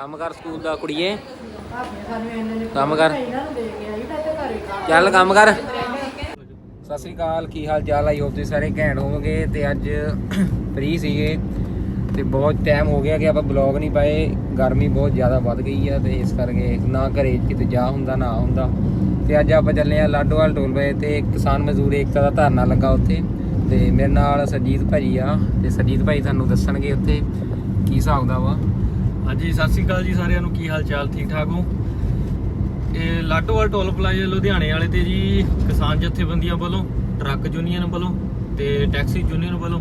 ਕੰਮ ਕਰ ਸਕੂਲ ਦਾ ਕੁੜੀਏ। ਕੰਮ ਕਰ। ਚੱਲ ਕੰਮ ਕਰ। ਸਤਿ ਸ੍ਰੀ ਅਕਾਲ, ਕੀ ਹਾਲ ਚਾਲ ਆਈ ਹੋਪ ਤੁਸੀਂ ਸਾਰੇ ਘੈਂਟ ਹੋਵੋਗੇ ਤੇ ਅੱਜ ਫ੍ਰੀ ਸੀਗੇ ਤੇ ਬਹੁਤ ਟਾਈਮ ਹੋ ਗਿਆ ਕਿ ਆਪਾਂ ਬਲੌਗ ਨਹੀਂ ਪਾਏ। ਗਰਮੀ ਬਹੁਤ ਜ਼ਿਆਦਾ ਵੱਧ ਗਈ ਆ ਤੇ ਇਸ ਕਰਕੇ ਨਾ ਘਰੇ ਕਿਤੇ ਜਾ ਹੁੰਦਾ, ਨਾ ਹੁੰਦਾ। ਤੇ ਅੱਜ ਆਪਾਂ ਚੱਲੇ ਆ ਲਾਡੋਵਾਲ ਟੋਲ ਪਏ ਤੇ ਕਿਸਾਨ ਮਜ਼ਦੂਰ ਏਕਤਾ ਦਾ ਧਰਨਾ ਲੱਗਾ ਉੱਥੇ। ਤੇ ਮੇਰੇ ਨਾਲ ਸਰਜੀਤ ਭਾਜੀ ਆ ਤੇ ਸਰਜੀਤ ਭਾਈ ਤੁਹਾਨੂੰ ਦੱਸਣਗੇ ਉੱਥੇ ਕੀ ਹਿਸਾਬ ਦਾ ਵਾ। ਹਾਂਜੀ, ਸਤਿ ਸ਼੍ਰੀ ਅਕਾਲ ਜੀ ਸਾਰਿਆਂ ਨੂੰ। ਕੀ ਹਾਲ ਚਾਲ ਠੀਕ ਠਾਕ ਹੋ? ਇਹ ਲਾਟੋਵਾਲ ਟੋਲ ਪਲਾਜ਼ਾ ਲੁਧਿਆਣੇ ਵਾਲੇ ਤੇ ਜੀ, ਕਿਸਾਨ ਜਥੇਬੰਦੀਆਂ ਵੱਲੋਂ, ਟਰੱਕ ਯੂਨੀਅਨ ਵੱਲੋਂ ਤੇ ਟੈਕਸੀ ਯੂਨੀਅਨ ਵੱਲੋਂ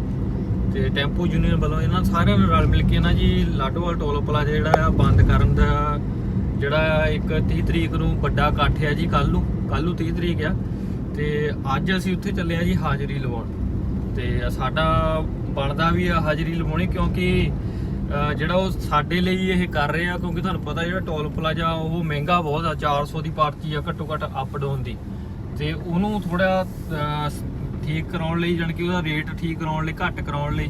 ਤੇ ਟੈਂਪੂ ਯੂਨੀਅਨ ਵੱਲੋਂ ਇਹਨਾਂ ਸਾਰਿਆਂ ਨੇ ਰਲ ਮਿਲ ਕੇ ਨਾ ਜੀ ਲਾਟੋਵਾਲ ਟੋਲ ਪਲਾਜ਼ਾ ਜਿਹੜਾ ਆ, ਬੰਦ ਕਰਨ ਦਾ ਜਿਹੜਾ ਇੱਕ 30 ਤਰੀਕ ਨੂੰ ਵੱਡਾ ਇਕੱਠ ਹੈ ਜੀ ਕੱਲ ਨੂੰ ਕੱਲ ਨੂੰ 30 ਤਰੀਕ ਆ। ਤੇ ਅੱਜ ਅਸੀਂ ਉੱਥੇ ਚੱਲੇ ਆ ਜੀ ਹਾਜ਼ਰੀ ਲਵਾਉਣ। ਤੇ ਸਾਡਾ ਬਣਦਾ ਵੀ ਆ ਹਾਜ਼ਰੀ ਲਵਾਉਣੀ ਕਿਉਂਕਿ ਜਿਹੜਾ ਉਹ ਸਾਡੇ ਲਈ ਇਹ ਕਰ ਰਹੇ ਆ, ਕਿਉਂਕਿ ਤੁਹਾਨੂੰ ਪਤਾ ਜਿਹੜਾ ਟੋਲ ਪਲਾਜ਼ਾ ਉਹ ਮਹਿੰਗਾ ਬਹੁਤ ਆ 400 ਦੀ ਪਰਚੀ ਆ, ਘੱਟੋ ਘੱਟ ਅਪ ਡਾਊਨ ਦੀ। ਤੇ ਉਹਨੂੰ ਥੋੜਾ ਠੀਕ ਕਰਾਉਣ ਲਈ, ਜਾਣੀ ਕਿ ਉਹਦਾ ਰੇਟ ਠੀਕ ਕਰਾਉਣ ਲਈ, ਘੱਟ ਕਰਾਉਣ ਲਈ।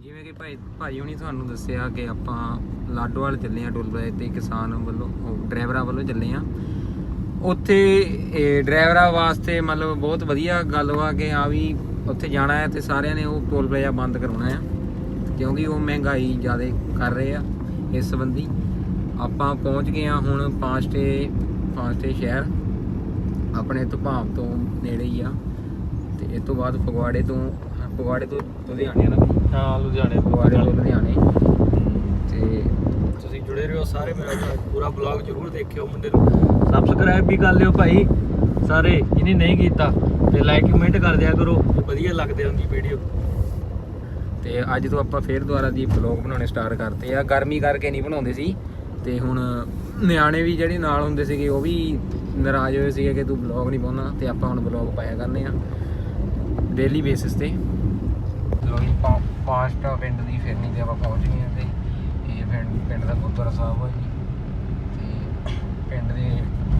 ਜਿਵੇਂ ਕਿ ਭਾਈ ਭਾਈ ਹੁਣੀ ਤੁਹਾਨੂੰ ਦੱਸਿਆ ਕਿ ਆਪਾਂ ਲਾਡੋਵਾਲ ਚੱਲੇ ਆ ਟੋਲ ਪਲਾਜ਼ੇ ਤੇ ਕਿਸਾਨ ਵੱਲੋਂ, ਉਹ ਡਰਾਈਵਰਾਂ ਵੱਲੋਂ ਚੱਲੇ ਆ। ਉੱਥੇ ਡਰਾਈਵਰਾਂ ਵਾਸਤੇ ਮਤਲਬ ਬਹੁਤ ਵਧੀਆ ਗੱਲ ਵਾ ਕਿ ਹਾਂ ਵੀ ਉੱਥੇ ਜਾਣਾ ਹੈ ਤੇ ਸਾਰਿਆਂ ਨੇ ਉਹ ਟੋਲ ਪਲਾਜ਼ਾ ਬੰਦ ਕਰਾਉਣਾ ਆ ਕਿਉਂਕਿ ਉਹ ਮਹਿੰਗਾਈ ਜ਼ਿਆਦਾ ਕਰ ਰਹੇ ਆ ਇਸ ਸੰਬੰਧੀ। ਆਪਾਂ ਪਹੁੰਚ ਗਏ ਆ ਹੁਣ ਪਾਂਚਟੇ ਪਾਂਚਟੇ ਸ਼ਹਿਰ। ਆਪਣੇ ਭਾਵ ਤੋਂ ਨੇੜੇ ਹੀ ਆ। ਤੇ ਇਸ ਤੋਂ ਬਾਅਦ ਫਗਵਾੜੇ ਤੋਂ ਫਗਵਾੜੇ ਤੋਂ ਲੁਧਿਆਣੇ ਨਾ? ਹਾਂ ਲੁਧਿਆਣੇ ਫਗਵਾੜੇ ਤੋਂ ਲੁਧਿਆਣੇ। ਤੇ ਤੁਸੀਂ ਜੁੜੇ ਰਹੋ ਸਾਰੇ ਮੇਰਾ। ਪੂਰਾ ਬਲੌਗ ਜ਼ਰੂਰ ਦੇਖਿਓ ਮੁੰਡੇ ਨੂੰ। ਸਬਸਕ੍ਰਾਈਬ ਵੀ ਕਰ ਲਿਓ ਭਾਈ ਸਾਰੇ ਜਿਹਨੇ ਨਹੀਂ ਕੀਤਾ ਤੇ ਲਾਈਕ ਕਮੈਂਟ ਕਰ ਦਿਆ ਕਰੋ ਵਧੀਆ ਲੱਗਦੇ ਹੁੰਦੀ ਵੀਡੀਓ ਤੇ ਅੱਜ ਤੋਂ ਆਪਾਂ ਫੇਰ ਦੁਬਾਰਾ ਦੀ ਵਲੌਗ ਬਣਾਉਣੇ ਸਟਾਰਟ ਕਰਤੇ ਆ। ਗਰਮੀ ਕਰਕੇ ਨਹੀਂ ਬਣਾਉਂਦੇ ਸੀ। ਤੇ ਹੁਣ ਨਿਆਣੇ ਵੀ ਜਿਹੜੇ ਨਾਲ ਹੁੰਦੇ ਸੀਗੇ, ਉਹ ਵੀ ਨਾਰਾਜ਼ ਹੋਏ ਸੀਗੇ ਕਿ ਤੂੰ ਵਲੌਗ ਨਹੀਂ ਪਾਉਣਾ ਤੇ ਆਪਾਂ ਹੁਣ ਵਲੌਗ ਪਾਇਆ ਕਰਨੇ ਆ। ਡੇਲੀ ਬੇਸਿਸ ਤੇ। ਲੋਈ ਪਾਸਟਾ ਪਿੰਡ ਦੀ ਫਿਰਨੀ ਤੇ ਆਪਾਂ ਪਹੁੰਚ ਗਏ ਆ ਤੇ ਇਹ ਪਿੰਡ ਪਿੰਡ ਦਾ ਗੁਰਦੁਆਰਾ ਸਾਹਿਬ ਹੈ ਜੀ। ਤੇ ਪਿੰਡ ਦੇ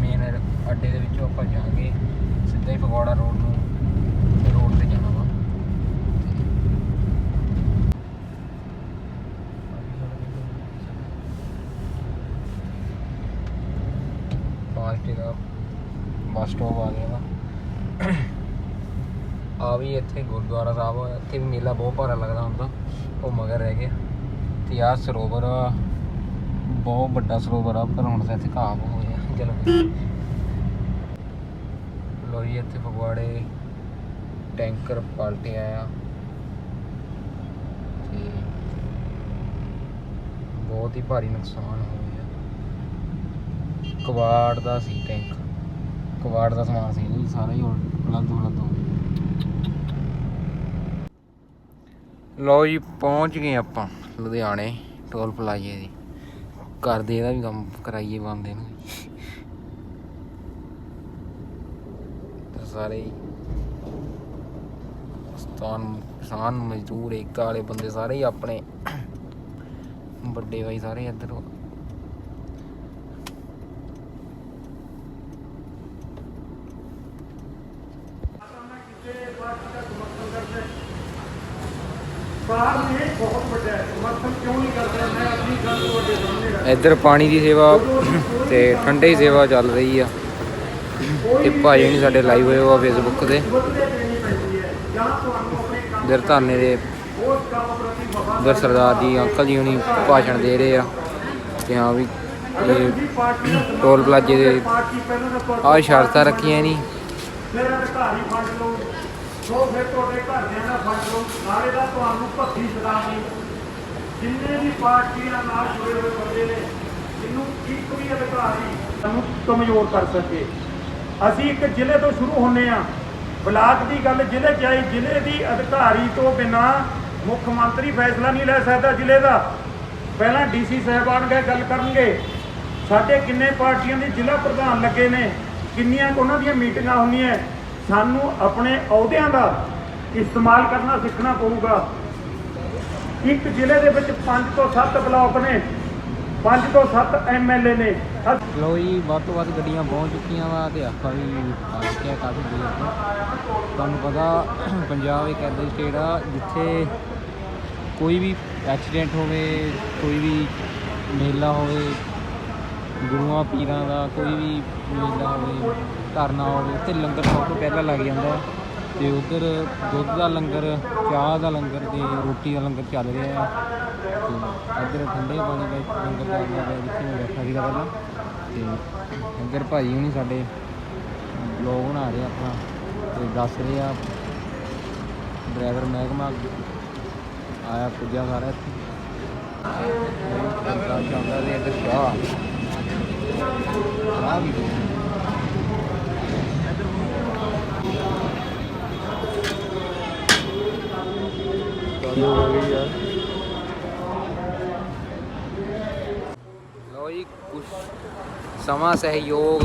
ਮੇਨ ਅੱਡੇ ਦੇ ਵਿੱਚੋਂ ਆਪਾਂ ਜਾਾਂਗੇ ਸਿੱਧਾ ਹੀ ਫਗਵਾੜਾ ਰੋਡ ਨੂੰ ਰੋਡ ਤੇ ਜਾਣਾ ਵਾ ਪਾਸਟੇ ਦਾ ਬੱਸ ਸਟਾਪ ਆ ਗਿਆ ਵਾ ਆ ਵੀ ਇੱਥੇ ਗੁਰਦੁਆਰਾ ਸਾਹਿਬ ਆ ਇੱਥੇ ਵੀ ਮੇਲਾ ਬਹੁਤ ਭਾਰਾ ਲੱਗਦਾ ਹੁੰਦਾ। ਉਹ ਮਗਰ ਰਹਿ ਗਿਆ ਤੇ ਆਹ ਸਰੋਵਰ, ਬਹੁਤ ਵੱਡਾ ਸਰੋਵਰ ਆ, ਪਰ ਹੁਣ ਤਾਂ ਇੱਥੇ ਘਾਹ ਹੋ ਗਿਆ ਚਲੋ ਲੋ ਜੀ, ਇੱਥੇ ਫਗਵਾੜੇ ਟੈਂਕਰ ਪਲਟਿਆ ਆਇਆ ਤੇ ਬਹੁਤ ਹੀ ਭਾਰੀ ਨੁਕਸਾਨ ਹੋ ਗਿਆ ਕਵਾੜ ਦਾ ਸੀ ਟੈਂਕ। ਕਵਾੜ ਦਾ ਸਮਾਨ ਸੀ ਜੀ ਸਾਰਾ ਹੀ ਉਲਟ ਉਲਟ ਲੋ ਜੀ, ਪਹੁੰਚ ਗਏ ਆਪਾਂ ਲੁਧਿਆਣੇ ਟੋਲ ਪਲਾਜ਼ੇ ਦੀ। ਕਰਦੇ ਇਹਦਾ ਵੀ ਕੰਮ ਕਰਾਈਏ ਬੰਦੇ ਨੂੰ ਤੇ ਸਾਰੇ ਕਿਸਾਨ ਕਿਸਾਨ ਮਜ਼ਦੂਰ, ਏਕਤਾ ਵਾਲੇ ਬੰਦੇ ਸਾਰੇ ਹੀ ਆਪਣੇ ਵੱਡੇ ਭਾਈ ਸਾਰੇ ਇੱਧਰ ਇੱਧਰ ਪਾਣੀ ਦੀ ਸੇਵਾ ਤੇ ਠੰਡੇ ਦੀ ਸੇਵਾ ਚੱਲ ਰਹੀ ਆ। ਤੇ ਭਾਈ ਨਹੀਂ ਸਾਡੇ ਲਾਈਵ ਹੋਏ ਆ ਫੇਸਬੁੱਕ ਤੇ। ਇਧਰ ਧਰਨੇ ਦੇ ਇਧਰ ਸਰਦਾਰ ਜੀ, ਅੰਕਲ ਜੀ ਹੁਣੀ ਭਾਸ਼ਣ ਦੇ ਰਹੇ ਆ। ਤੇ ਹਾਂ ਵੀ ਇਹ ਟੋਲ ਪਲਾਜੇ ਦੇ ਆਹ ਸ਼ਰਤਾਂ ਰੱਖੀਆਂ ਨਹੀਂ ਫਿਰ ਸੋ ਫਿਰ ਤੁਹਾਡੇ ਘਰਦਿਆਂ ਦਾ ਫੰਡ ਲਓ ਨਾਲੇ ਦਾ ਤੁਹਾਨੂੰ ਭੱਤੀ ਸਦਾਨੀ ਜਿੰਨੇ ਵੀ ਪਾਰਟੀਆਂ ਨਾਲ ਜੁੜੇ ਹੋਏ ਬੰਦੇ ਨੇ, ਇਹਨੂੰ ਇੱਕ ਵੀ ਅਧਿਕਾਰੀ ਸਾਨੂੰ ਕਮਜ਼ੋਰ ਕਰ ਸਕੇ। ਅਸੀਂ ਇੱਕ ਜ਼ਿਲ੍ਹੇ ਤੋਂ ਸ਼ੁਰੂ ਹੁੰਨੇ ਆ ਬਲਾਕ ਦੀ ਗੱਲ ਜ਼ਿਲ੍ਹੇ ਚ ਆਈ, ਜ਼ਿਲ੍ਹੇ ਦੀ ਅਧਿਕਾਰੀ ਤੋਂ ਬਿਨਾ ਮੁੱਖ ਮੰਤਰੀ ਫੈਸਲਾ ਨਹੀਂ ਲੈ ਸਕਦਾ ਜ਼ਿਲ੍ਹੇ ਦਾ। ਪਹਿਲਾਂ ਡੀਸੀ ਸਾਹਿਬਾਨ ਗਏ, ਗੱਲ ਕਰਨਗੇ। ਸਾਡੇ ਕਿੰਨੇ ਪਾਰਟੀਆਂ ਦੇ ਜ਼ਿਲ੍ਹਾ ਪ੍ਰਧਾਨ ਲੱਗੇ ਨੇ, ਕਿੰਨੀਆਂ ਉਹਨਾਂ ਦੀਆਂ ਮੀਟਿੰਗਾਂ ਹੁੰਦੀਆਂ। ਸਾਨੂੰ ਆਪਣੇ ਅਹੁਦਿਆਂ ਦਾ ਇਸਤੇਮਾਲ ਕਰਨਾ, ਸਿੱਖਣਾ ਪਊਗਾ। ਇੱਕ ਜ਼ਿਲ੍ਹੇ ਦੇ ਵਿੱਚ 5 ਤੋਂ 7 ਬਲਾਕ ਨੇ 5 ਤੋਂ 7 ਐਮਐਲਏ ਨੇ। ਅਸ- ਲੋ ਜੀ, ਵੱਧ ਤੋਂ ਵੱਧ ਗੱਡੀਆਂ ਪਹੁੰਚ ਚੁੱਕੀਆਂ ਵਾ ਤੇ ਆਪਾਂ ਵੀ ਆ ਚੁੱਕੇ ਕਾਫੀ ਦੂਰ ਤੋਂ। ਤੁਹਾਨੂੰ ਪਤਾ, ਪੰਜਾਬ ਇੱਕ ਐਦਾਂ ਦੀ ਸਟੇਟ ਆ ਜਿੱਥੇ ਕੋਈ ਵੀ ਐਕਸੀਡੈਂਟ ਹੋਵੇ, ਕੋਈ ਵੀ ਮੇਲਾ ਹੋਵੇ ਗੁਰੂਆਂ, ਪੀਰਾਂ ਦਾ ਕੋਈ ਵੀ ਮੇਲਾ ਹੋਵੇ, ਧਰਨਾ ਹੋਵੇ, ਉੱਥੇ ਲੰਗਰ ਸਭ ਤੋਂ ਪਹਿਲਾਂ ਲੱਗ ਜਾਂਦਾ ਤੇ ਉਧਰ ਦੁੱਧ ਦਾ ਲੰਗਰ, ਚਾਹ ਦਾ ਲੰਗਰ ਤੇ ਰੋਟੀ ਦਾ ਲੰਗਰ ਚੱਲ ਰਿਹਾ ਹੈ। ਤੇ ਇੱਧਰ ਠੰਡੇ ਪਾਣੀ ਦਾ ਲੰਗਰ ਚੱਲ ਰਿਹਾ ਹੈ, ਜਿੱਥੇ ਮੈਂ ਬੈਠਾ ਸੀਗਾ ਪਹਿਲਾਂ। ਤੇ ਇੱਧਰ ਭਾਈ ਹੁਣੀ ਸਾਡੇ ਬਲੌਗ ਬਣਾ ਰਹੇ ਆ ਆਪਣਾ, ਤੇ ਦੱਸ ਰਹੇ ਆ। ਡਰਾਈਵਰ ਮਹਿਕਮਾ ਆਇਆ ਪੁੱਜਿਆ ਸਾਰਾ ਇੱਥੇ। ਬੰਦਾ ਚੱਲਦਾ ਤੇ ਇੱਧਰ ਸ਼ਾਹ ਲੋ ਜੀ ਕੁਛ ਸਮਾਂ ਸਹਿਯੋਗ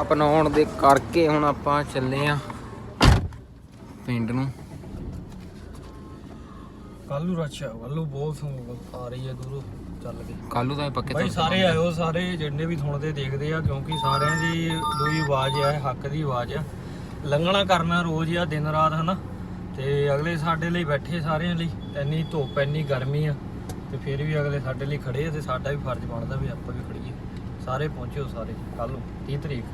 ਅਪਣਾਉਣ ਦੇ ਕਰਕੇ ਹੁਣ ਆਪਾਂ ਚੱਲੇ ਆ ਪਿੰਡ ਨੂੰ। ਕੱਲ ਰੱਛਾ ਵੱਲੋਂ ਬਹੁਤ ਆ ਰਹੀ ਹੈ ਦੂਰੋਂ ਚੱਲ ਕੇ। ਕੱਲੂ ਦਾ ਪੱਕੇ ਭਾਈ ਸਾਰੇ ਆਇਓ ਸਾਰੇ ਜਿੰਨੇ ਵੀ ਸੁਣਦੇ ਦੇਖਦੇ ਆ ਕਿਉਂਕਿ ਸਾਰਿਆਂ ਦੀ ਦੋਈ ਆਵਾਜ਼ ਆ ਹੱਕ ਦੀ ਆਵਾਜ਼ ਆ। ਲੰਘਣਾ ਕਰਨਾ ਰੋਜ਼ ਆ ਦਿਨ ਰਾਤ ਹਨਾ? ਤੇ ਅਗਲੇ ਸਾਡੇ ਲਈ ਬੈਠੇ ਸਾਰਿਆਂ ਲਈ ਇੰਨੀ ਧੁੱਪ ਇੰਨੀ ਗਰਮੀ ਆ ਤੇ ਫਿਰ ਵੀ ਅਗਲੇ ਸਾਡੇ ਲਈ ਖੜੇ ਆ ਤੇ ਸਾਡਾ ਵੀ ਫਰਜ਼ ਬਣਦਾ ਵੀ ਆਪਾਂ ਵੀ ਖੜੀਏ। ਸਾਰੇ ਪਹੁੰਚਿਓ ਸਾਰੇ ਕੱਲ ਨੂੰ 30 ਤਰੀਕ।